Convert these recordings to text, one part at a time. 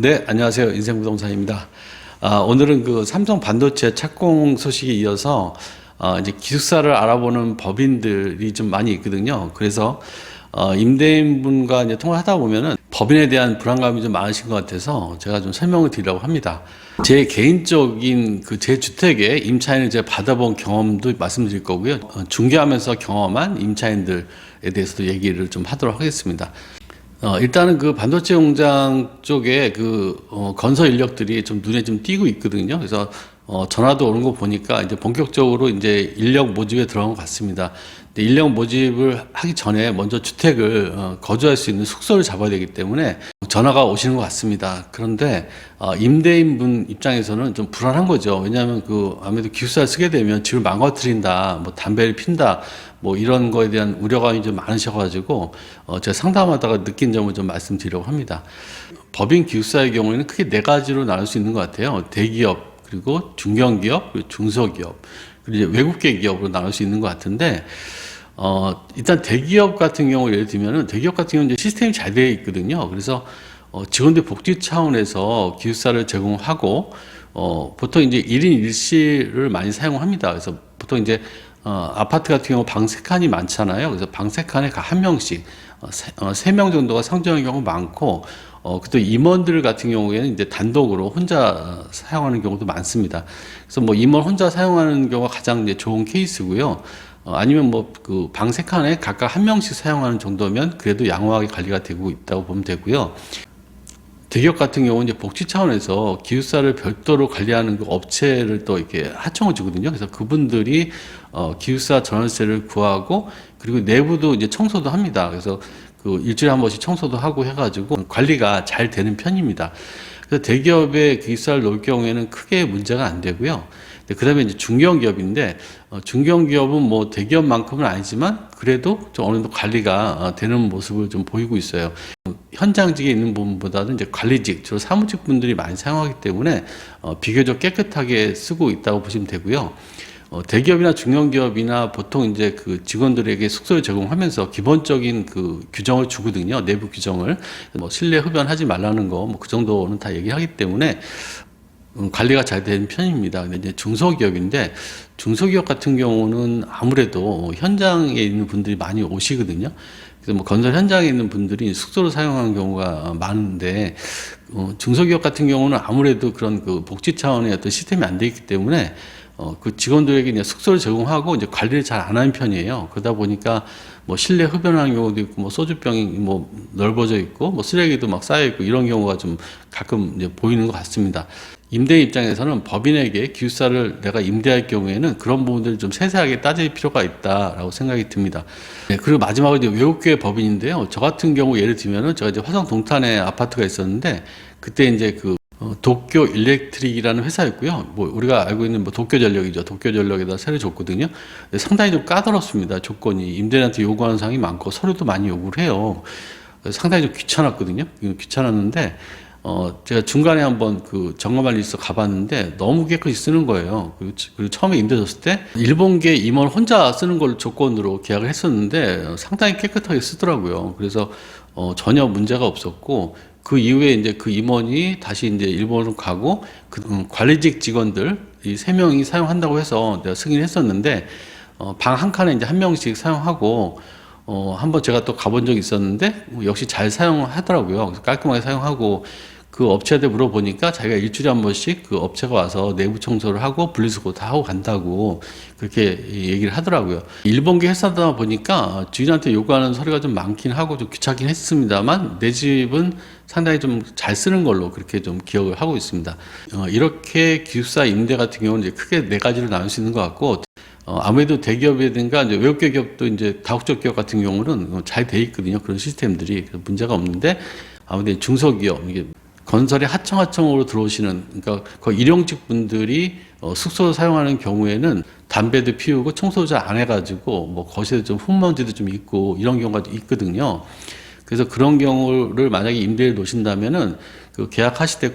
네, 안녕하세요. 인생부동산입니다. 아, 오늘은 그 삼성 반도체 착공 소식에 이어서 어, 이제 기숙사를 알아보는 법인들이 좀 많이 있거든요. 그래서 어, 임대인분과 이제 통화를 하다 보면은 법인에 대한 불안감이 좀 많으신 것 같아서 제가 좀 설명을 드리려고 합니다. 제 개인적인 그 제 주택의 임차인을 제가 받아본 경험도 말씀드릴 거고요. 어, 중개하면서 경험한 임차인들에 대해서도 얘기를 좀 하도록 하겠습니다. 어, 일단은 그 반도체 공장 쪽에 그, 어, 건설 인력들이 좀 눈에 좀 띄고 있거든요. 그래서, 어, 전화도 오는 거 보니까 이제 본격적으로 이제 인력 모집에 들어간 것 같습니다. 근데 인력 모집을 하기 전에 먼저 주택을, 어, 거주할 수 있는 숙소를 잡아야 되기 때문에 전화가 오시는 것 같습니다. 그런데, 어, 임대인분 입장에서는 좀 불안한 거죠. 왜냐하면 그, 아무래도 기숙사를 쓰게 되면 집을 망가뜨린다, 뭐 담배를 핀다, 뭐 이런 거에 대한 우려감이 좀 많으셔가지고 어 제가 상담하다가 느낀 점을 좀 말씀드리려고 합니다. 법인 기숙사의 경우에는 크게 네 가지로 나눌 수 있는 것 같아요. 대기업 그리고 중견기업 그리고 중소기업 그리고 이제 외국계 기업으로 나눌 수 있는 것 같은데 어 일단 대기업 같은 경우 예를 들면은 대기업 같은 경우는 이제 시스템이 잘 되어 있거든요. 그래서 어 직원들 복지 차원에서 기숙사를 제공하고 어 보통 이제 1인 1실을 많이 사용합니다. 그래서 보통 이제 어, 아파트 같은 경우 방 세 칸이 많잖아요. 그래서 방 세 칸에 각한 명씩 어, 세명 정도가 상주하는 경우 많고 어, 그또 임원들 같은 경우에는 이제 단독으로 혼자 어, 사용하는 경우도 많습니다. 그래서 뭐 임원 혼자 사용하는 경우가 가장 이제 좋은 케이스고요. 어, 아니면 뭐 그 방세 칸에 각각 한 명씩 사용하는 정도면 그래도 양호하게 관리가 되고 있다고 보면 되고요. 대기업 같은 경우는 이제 복지 차원에서 기숙사를 별도로 관리하는 그 업체를 또 이렇게 하청을 주거든요. 그래서 그분들이 어, 기숙사 전월세를 구하고 그리고 내부도 이제 청소도 합니다. 그래서 그 일주일에 한 번씩 청소도 하고 해가지고 관리가 잘 되는 편입니다. 그래서 대기업에 기숙사를 놓을 경우에는 크게 문제가 안 되고요. 그 다음에 이제 중견기업인데, 어, 중견기업은 뭐 대기업만큼은 아니지만 그래도 좀 어느 정도 관리가 어, 되는 모습을 좀 보이고 있어요. 현장직에 있는 부분보다는 이제 관리직, 주로 사무직 분들이 많이 사용하기 때문에 어, 비교적 깨끗하게 쓰고 있다고 보시면 되고요. 어, 대기업이나 중견기업이나 보통 이제 그 직원들에게 숙소를 제공하면서 기본적인 그 규정을 주거든요. 내부 규정을. 뭐 실내 흡연하지 말라는 거, 뭐 그 정도는 다 얘기하기 때문에 음, 관리가 잘 되는 편입니다. 근데 이제 중소기업인데 중소기업 같은 경우는 아무래도 현장에 있는 분들이 많이 오시거든요. 그래서 뭐 건설 현장에 있는 분들이 숙소를 사용하는 경우가 많은데 어, 중소기업 같은 경우는 아무래도 그런 그 복지 차원의 어떤 시스템이 안 돼 있기 때문에 어, 그 직원들에게 이제 숙소를 제공하고 이제 관리를 잘 안 하는 편이에요. 그러다 보니까 뭐 실내 흡연하는 경우도 있고 뭐 소주병이 뭐 넓어져 있고 뭐 쓰레기도 막 쌓여 있고 이런 경우가 좀 가끔 이제 보이는 것 같습니다. 임대 입장에서는 법인에게 기숙사를 내가 임대할 경우에는 그런 부분들을 좀 세세하게 따질 필요가 있다라고 생각이 듭니다. 네, 그리고 마지막으로 이제 외국계 법인인데요. 저 같은 경우 예를 들면은 제가 이제 화성 동탄에 아파트가 있었는데 그때 이제 그 어, 도쿄 일렉트릭이라는 회사였고요. 뭐 우리가 알고 있는 뭐 도쿄 전력이죠. 도쿄 전력에다 세를 줬거든요. 상당히 좀 까다롭습니다. 조건이 임대인한테 요구하는 사항이 많고 서류도 많이 요구를 해요. 상당히 좀 귀찮았거든요. 귀찮았는데 어, 제가 중간에 한번 그 점검할 일 있어 가봤는데 너무 깨끗이 쓰는 거예요. 그리고, 그리고 처음에 임대 줬을 때 일본계 임원 혼자 쓰는 걸 조건으로 계약을 했었는데 상당히 깨끗하게 쓰더라고요. 그래서 어, 전혀 문제가 없었고 그 이후에 이제 그 임원이 다시 이제 일본으로 가고 그 음, 관리직 직원들 이 세 명이 사용한다고 해서 내가 승인했었는데 어, 방 한 칸에 이제 한 명씩 사용하고 어, 한번 제가 또 가본 적이 있었는데, 뭐 역시 잘 사용하더라고요. 깔끔하게 사용하고, 그 업체한테 물어보니까 자기가 일주일에 한 번씩 그 업체가 와서 내부 청소를 하고 분리수거 다 하고 간다고 그렇게 얘기를 하더라고요. 일본계 회사다 보니까 주인한테 요구하는 서류가 좀 많긴 하고 좀 귀찮긴 했습니다만 내 집은 상당히 좀 잘 쓰는 걸로 그렇게 좀 기억을 하고 있습니다. 어, 이렇게 기숙사 임대 같은 경우는 이제 크게 네 가지로 나눌 수 있는 것 같고 어, 아무래도 대기업이든가 이제 외국계 기업도 이제 다국적 기업 같은 경우는 잘 돼 있거든요. 그런 시스템들이 문제가 없는데 아무래도 중소기업 이게 건설에 하청하청으로 들어오시는 그러니까 그 일용직 분들이 어, 숙소 사용하는 경우에는 담배도 피우고 청소 잘안 해가지고 뭐 거실에 좀 흙먼지도 좀 있고 이런 경우가 있거든요. 그래서 그런 경우를 만약에 임대를 놓으신다면은 그 계약하실 때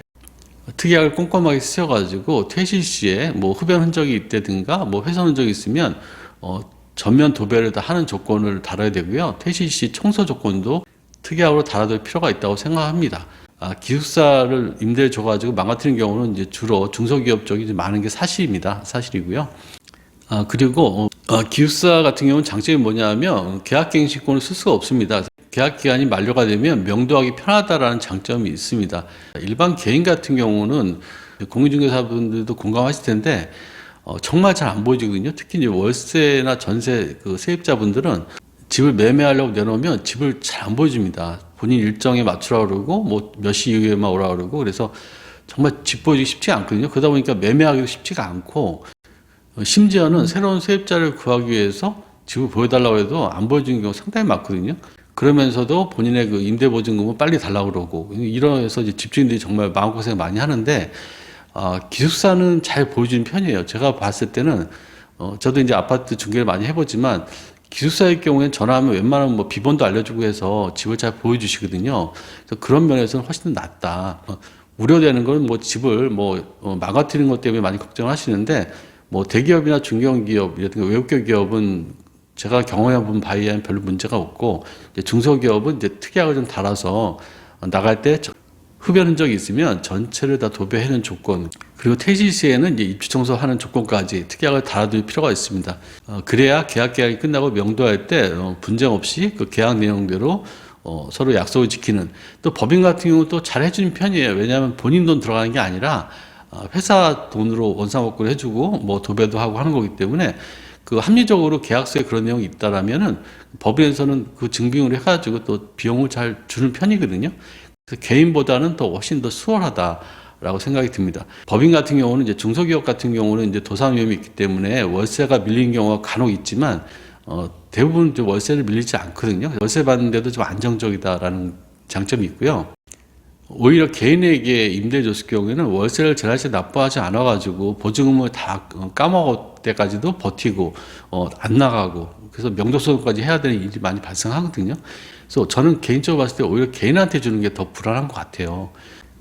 특약을 꼼꼼하게 쓰셔가지고 퇴실 시에 뭐 흡연 흔적이 있다든가 뭐 훼손 흔적이 있으면 어 전면 도배를 다 하는 조건을 달아야 되고요. 퇴실 시 청소 조건도 특약으로 달아둘 필요가 있다고 생각합니다. 아, 기숙사를 임대를 줘가지고 망가뜨리는 경우는 이제 주로 중소기업 쪽이 좀 많은 게 사실입니다. 사실이고요. 아, 그리고 어, 기숙사 같은 경우는 장점이 뭐냐면 계약갱신권을 쓸 수가 없습니다. 계약 기간이 만료가 되면 명도하기 편하다라는 장점이 있습니다. 일반 개인 같은 경우는 공인중개사분들도 공감하실 텐데 어, 정말 잘 안 보여지거든요. 특히 이제 월세나 전세 그 세입자분들은 집을 매매하려고 내놓으면 집을 잘 안 보여줍니다. 본인 일정에 맞추라 그러고 뭐 몇 시 이후에만 오라 그러고 그래서 정말 집 보여주기 쉽지 않거든요. 그러다 보니까 매매하기도 쉽지가 않고 어, 심지어는 새로운 세입자를 구하기 위해서 집을 보여달라고 해도 안 보여주는 경우가 상당히 많거든요. 그러면서도 본인의 그 임대보증금은 빨리 달라고 그러고 이러해서 이제 집주인들이 정말 마음고생 많이 하는데 아, 기숙사는 잘 보여주는 편이에요. 제가 봤을 때는 어, 저도 이제 아파트 중개를 많이 해보지만 기숙사의 경우에는 전화하면 웬만하면 뭐 비번도 알려주고 해서 집을 잘 보여주시거든요. 그래서 그런 면에서는 훨씬 더 낫다. 어, 우려되는 건 뭐 집을 뭐 어, 망가뜨리는 것 때문에 많이 걱정하시는데 뭐 대기업이나 중견기업 이라든가 외국계 기업은 제가 경험해 본 바에 의하면 별로 문제가 없고 중소기업은 이제 특약을 좀 달아서 나갈 때 흡연 흔적이 있으면 전체를 다 도배하는 조건 그리고 퇴실 시에는 이제 입주 청소하는 조건까지 특약을 달아둘 필요가 있습니다. 어, 그래야 계약 계약이 끝나고 명도할 때 어, 분쟁 없이 그 계약 내용대로 어, 서로 약속을 지키는 또 법인 같은 경우는 또잘 해주는 편이에요. 왜냐하면 본인 돈 들어가는 게 아니라 어, 회사 돈으로 원상복구를 해주고 뭐 도배도 하고 하는 거기 때문에 그 합리적으로 계약서에 그런 내용이 있다라면은 법인에서는 그 증빙을 해가지고 또 비용을 잘 주는 편이거든요. 그래서 개인보다는 더 훨씬 더 수월하다 라고 생각이 듭니다. 법인 같은 경우는 이제 중소기업 같은 경우는 이제 도산 위험이 있기 때문에 월세가 밀린 경우가 간혹 있지만 어, 대부분 이제 월세를 밀리지 않거든요. 월세 받는데도 좀 안정적이다라는 장점이 있고요. 오히려 개인에게 임대 줬을 경우에는 월세를 제날씨 납부하지 않아가지고 보증금을 다 까먹을 때까지도 버티고 어, 안 나가고 그래서 명도소득까지 해야 되는 일이 많이 발생하거든요. 그래서 저는 개인적으로 봤을 때 오히려 개인한테 주는 게 더 불안한 것 같아요.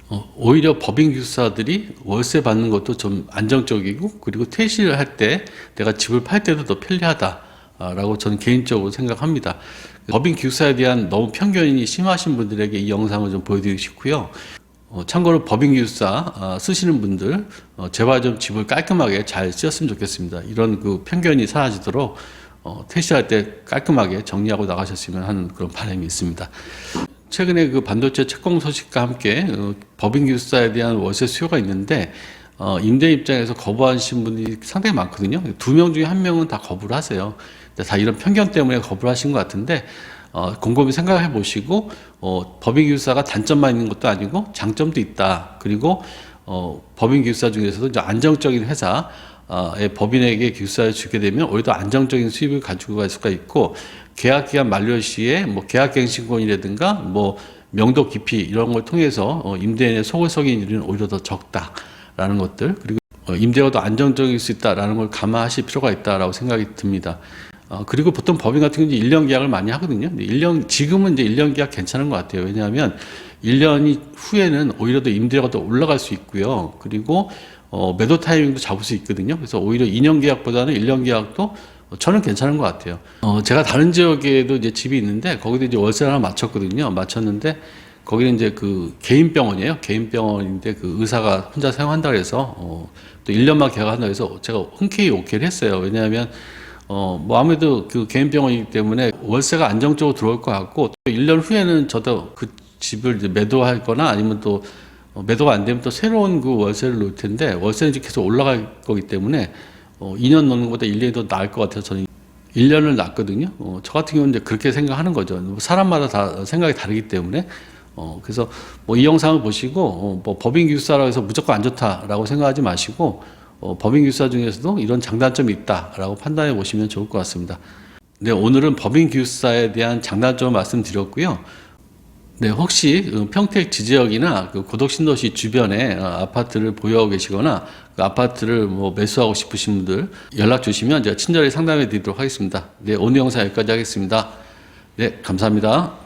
어, 오히려 법인 기숙사들이 월세 받는 것도 좀 안정적이고 그리고 퇴실을 할 때 내가 집을 팔 때도 더 편리하다라고 저는 개인적으로 생각합니다. 법인 기숙사에 대한 너무 편견이 심하신 분들에게 이 영상을 좀 보여드리고 싶고요. 어, 참고로 법인 기숙사 어, 쓰시는 분들 어, 제발 좀 집을 깔끔하게 잘 쓰셨으면 좋겠습니다. 이런 그 편견이 사라지도록 어, 퇴실할 때 깔끔하게 정리하고 나가셨으면 하는 그런 바람이 있습니다. 최근에 그 반도체 채권 소식과 함께 어, 법인 기숙사에 대한 월세 수요가 있는데 어, 임대 입장에서 거부하신 분이 상당히 많거든요. 두 명 중에 한 명은 다 거부를 하세요. 다 이런 편견 때문에 거부를 하신 것 같은데 어, 곰곰이 생각해 보시고 어, 법인 기숙사가 단점만 있는 것도 아니고 장점도 있다. 그리고 어, 법인 기숙사 중에서도 이제 안정적인 회사 의 법인에게 기숙사를 주게 되면 오히려 더 안정적인 수입을 가지고 갈 수가 있고 계약 기간 만료 시에 뭐 계약갱신권이라든가 뭐 명도 기피 이런 걸 통해서 어, 임대인의 속을 썩인 일은 오히려 더 적다라는 것들 그리고 어, 임대가 더 안정적일 수 있다라는 걸 감안하실 필요가 있다라고 생각이 듭니다. 어, 그리고 보통 법인 같은 경우는 1년 계약을 많이 하거든요. 1년, 지금은 이제 1년 계약 괜찮은 것 같아요. 왜냐하면 1년이 후에는 오히려 더 임대료가 더 올라갈 수 있고요. 그리고 어, 매도 타이밍도 잡을 수 있거든요. 그래서 오히려 2년 계약보다는 1년 계약도 저는 괜찮은 것 같아요. 어, 제가 다른 지역에도 이제 집이 있는데 거기도 이제 월세 하나 맞췄거든요. 맞췄는데 거기는 이제 그 개인 병원이에요. 개인 병원인데 그 의사가 혼자 사용한다 그래서 어, 또 1년만 계약한다 그래서 제가 흔쾌히 오케이를 했어요. 왜냐하면 어, 뭐 아무래도 그 개인 병원이기 때문에 월세가 안정적으로 들어올 것 같고 또 1년 후에는 저도 그 집을 이제 매도할 거나 아니면 또 어, 매도가 안 되면 또 새로운 그 월세를 놓을 텐데 월세는 이제 계속 올라갈 거기 때문에 어, 2년 놓는 것보다 1년이 더 나을 것 같아서 저는 1년을 놨거든요. 어, 저 같은 경우는 이제 그렇게 생각하는 거죠. 뭐 사람마다 다 생각이 다르기 때문에 어, 그래서 뭐 이 영상을 보시고 어, 뭐 법인 기숙사라고 해서 무조건 안 좋다라고 생각하지 마시고 어, 법인 기숙사 중에서도 이런 장단점이 있다라고 판단해 보시면 좋을 것 같습니다. 네, 오늘은 법인 기숙사에 대한 장단점을 말씀드렸고요. 네, 혹시 그 평택 지지역이나 그 고덕 신도시 주변에 어, 아파트를 보유하고 계시거나 그 아파트를 뭐 매수하고 싶으신 분들 연락 주시면 제가 친절히 상담해 드리도록 하겠습니다. 네, 오늘 영상 여기까지 하겠습니다. 네, 감사합니다.